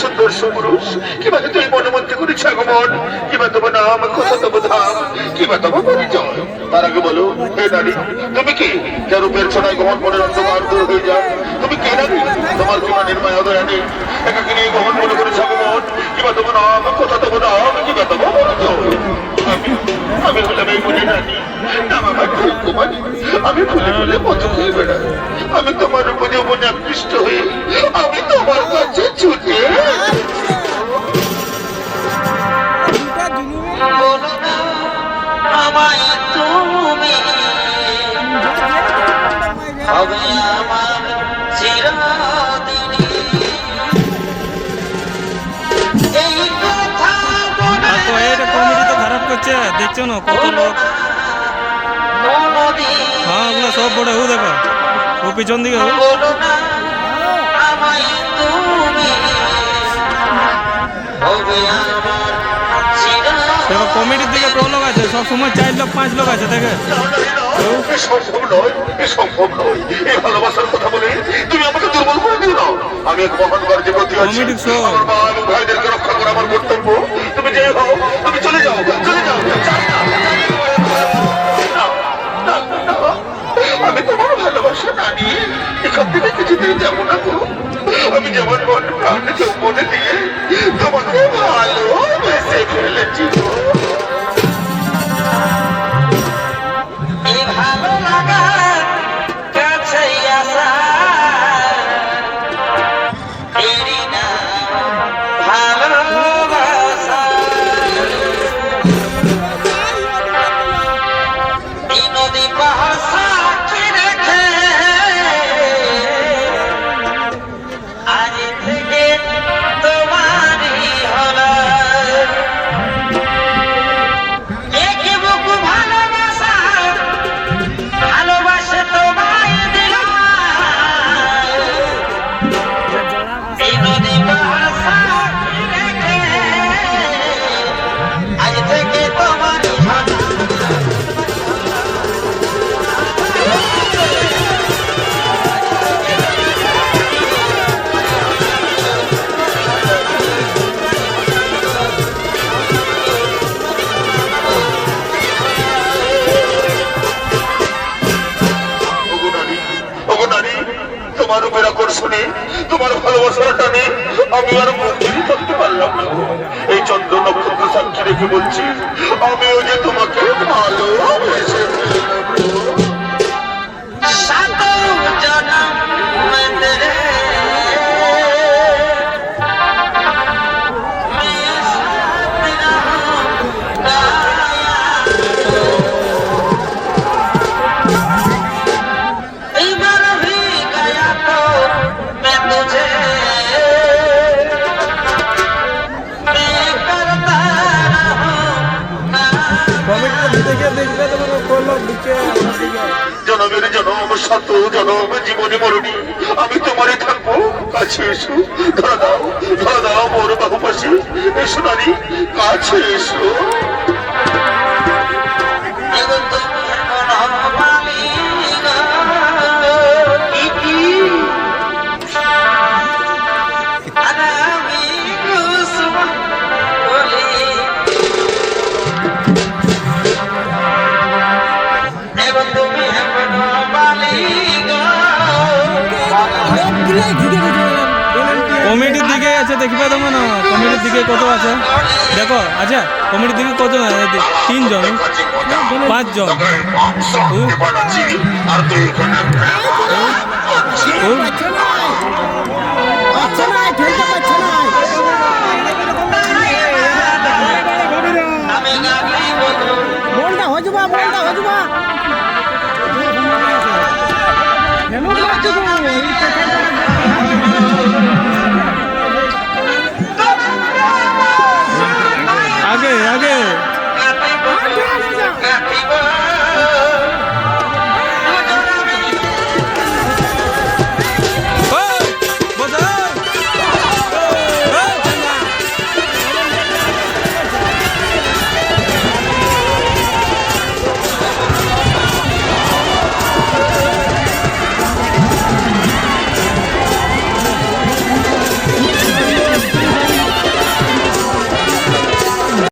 সুন্দর সুপুরুষ? কীভাবে তুই মনোমন্ত্রী তোমার নাম তব ধাম তোমার পরিচয়। তার আগে বলো, হে তুমি কি? যে রূপের গমন মনের অন্ধকার দূর হয়ে যায় তুমি কে তোমার দয়া নেই গমন মনে তোমার নাম তব ধাম তোমার পরিচয়। আমি হলাম এই আমি ফুলে ফুলে পথ খেয়ে বেড়াই। আমি তোমার উপরে উপরে আকৃষ্ট হয়ে আমি তোমার হবে আমার এই এটা কমিটি তো খারাপ করছে দেখছ না কত লোক হ্যাঁ ওগুলো সব বড় হু দেখো ও পিছন দিকে হু কমিটির দিকে লোক আছে সব সময় চার লোক পাঁচ লোক আছে দেখে সম্ভব নয় এ সম্ভব নয়। এই ভালোবাসার কথা বলে তুমি আমাকে দুর্বল করে দিও না। আমি এক মহান কার্যে প্রতি আছি আমার মা এবং ভাইদেরকে রক্ষা করা আমার কর্তব্য। আকর্ষণে তোমার ভালোবাসার টানে আমি আর মুক্তি থাকতে পারলাম না। এই চন্দ্র নক্ষত্র সাক্ষী রেখে বলছি, আমিও যে তোমাকে ভালোবেসে জনম জনম শত জনম জীবনে মরণী আমি তোমারই থাকব। কাছে এসো, ধরা দাও ধরা দাও মোর বাহু পাশে এসো নারী, কাছে এসো। কমিটির দিকে আছে দেখবে তোমার না কমিটির দিকে কত আছে? দেখো আচ্ছা কমিটির দিকে কত তিনজন? পাঁচজন? বলটা হজবা বলটা হজবা। 就这我容易